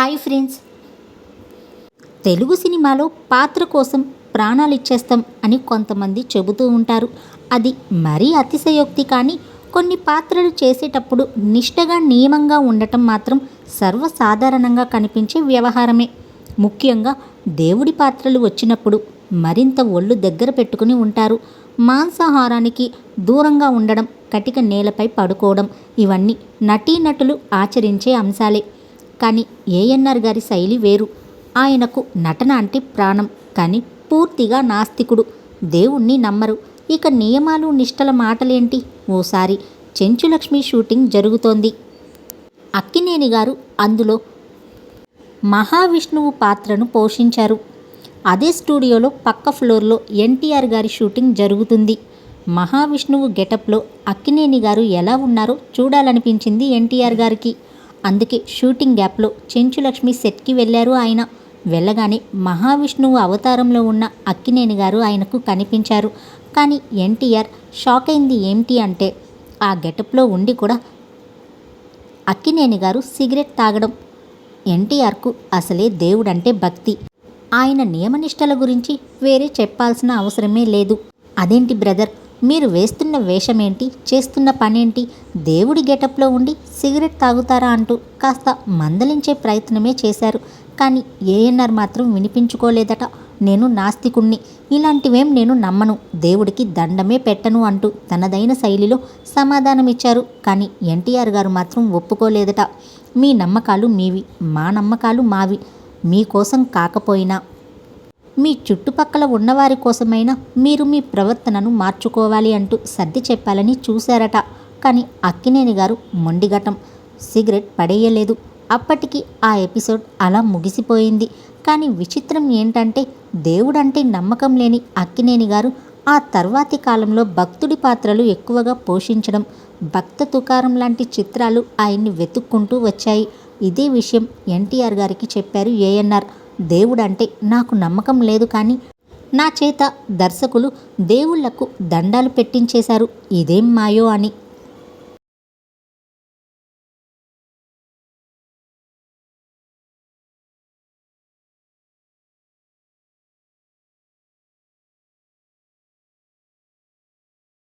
Hi friends. Telugu సినిమాలో పాత్ర కోసం ప్రాణాలు ఇచ్చేస్తాం అని కొంతమంది చెబుతూ ఉంటారు. అది మరీ అతిశయోక్తి కానీ కొన్ని పాత్రలు చేసేటప్పుడు నిష్టగా నియమంగా ఉండటం మాత్రం సర్వసాధారణంగా కనిపించే వ్యవహారమే. ముఖ్యంగా దేవుడి పాత్రలు వచ్చినప్పుడు మరింత ఒళ్ళు దగ్గర పెట్టుకుని ఉంటారు. మాంసాహారానికి దూరంగా ఉండడం కటిక నేలపై పడుకోవడం ఇవన్నీ నటీనటులు ఆచరించే అంశాలే. కానీ ఏఎన్ఆర్ గారి శైలి వేరు. ఆయనకు నటన అంటే ప్రాణం కానీ పూర్తిగా నాస్తికుడు. దేవుణ్ణి నమ్మరు. ఇక నియమాలు నిష్టల మాటలేంటి? ఓసారి చెంచులక్ష్మి షూటింగ్ జరుగుతోంది. అక్కినేని గారు అందులో మహావిష్ణువు పాత్రను పోషించారు. అదే స్టూడియోలో పక్క ఫ్లోర్లో ఎన్టీఆర్ గారి షూటింగ్ జరుగుతుంది. మహావిష్ణువు గెటప్లో అక్కినేని గారు ఎలా ఉన్నారో చూడాలనిపించింది ఎన్టీఆర్ గారికి. అందుకే షూటింగ్ గ్యాప్లో చెంచులక్ష్మి సెట్కి వెళ్ళారు ఆయన. వెళ్ళగానే మహావిష్ణువు అవతారంలో ఉన్న అక్కినేని గారు ఆయనకు కనిపించారు. కానీ ఎన్టీఆర్ షాక్ అయింది ఏమిటి అంటే ఆ గెటప్లో ఉండి కూడా అక్కినేని గారు సిగరెట్ తాగడం. ఎన్టీఆర్కు అసలే దేవుడంటే భక్తి. ఆయన నియమనిష్టల గురించి వేరే చెప్పాల్సిన అవసరమే లేదు. అదేంటి బ్రదర్ మీరు వేస్తున్న వేషమేంటి? చేస్తున్న పనేంటి? దేవుడి గెటప్లో ఉండి సిగరెట్ తాగుతారా అంటూ కాస్త మందలించే ప్రయత్నమే చేశారు. కానీ ఏఎన్ఆర్ మాత్రం వినిపించుకోలేదట. నేను నాస్తికుణ్ణి. ఇలాంటివేం నేను నమ్మను. దేవుడికి దండమే పెట్టను అంటూ తనదైన శైలిలో సమాధానమిచ్చారు. కానీ ఎన్టీఆర్ గారు మాత్రం ఒప్పుకోలేదట. మీ నమ్మకాలు మీవి మా నమ్మకాలు మావి. మీకోసం కాకపోయినా మీ చుట్టుపక్కల ఉన్నవారి కోసమైనా మీరు మీ ప్రవర్తనను మార్చుకోవాలి అంటూ సర్ది చెప్పాలని చూశారట. కానీ అక్కినేని గారు మొండిగటం సిగరెట్ పడేయలేదు. అప్పటికి ఆ ఎపిసోడ్ అలా ముగిసిపోయింది. కానీ విచిత్రం ఏంటంటే దేవుడంటే నమ్మకం లేని అక్కినేని గారు ఆ తర్వాతి కాలంలో భక్తుడి పాత్రలు ఎక్కువగా పోషించడం భక్త తుకారం లాంటి చిత్రాలు ఆయన్ని వెతుక్కుంటూ వచ్చాయి. ఇదే విషయం ఎన్టీఆర్ గారికి చెప్పారు ఏఎన్ఆర్. దేవుడంటే నాకు నమ్మకం లేదు కానీ నా చేత దర్శకులు దేవుళ్ళకు దండాలు పెట్టించేశారు. ఇదేం మాయో అని